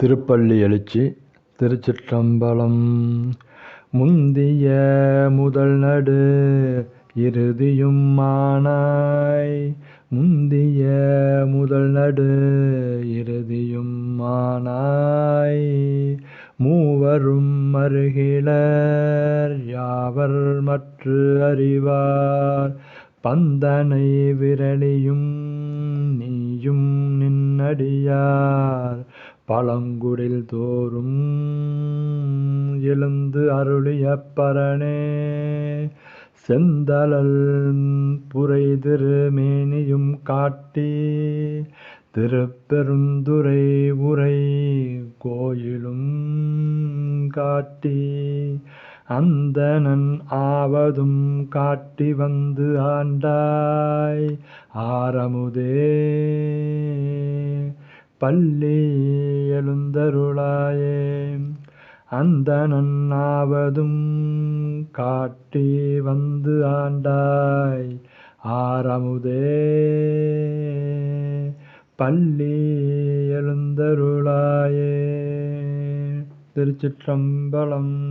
திருப்பள்ளி எழுச்சி திருச்சிற்றம்பலம். முந்திய முதல் நடு இறுதியும் மானாய். முந்திய முதல் நடு இறுதியும் மானாய். மூவரும் அருகிலர் யாவர் மற்ற அறிவார். பந்தனை விரலியும் நீயும் நின்னடியார் பழங்குடில் தோறும் எழுந்து அருளிய பரனே செந்தலல் புரை திருமேனியும் காட்டி திருப்பெருந்துரை உரை கோயிலும் காட்டி அந்தனன் ஆவதும் காட்டி வந்து ஆண்டாய் ஆரமுதே. பள்ளி எழுந்தருளாயே. அந்த நன்னாவதும் காட்டி வந்து ஆண்டாய். ஆரமுதே. பள்ளி எழுந்தருளாயே. திருச்சிற்றம்பலம்.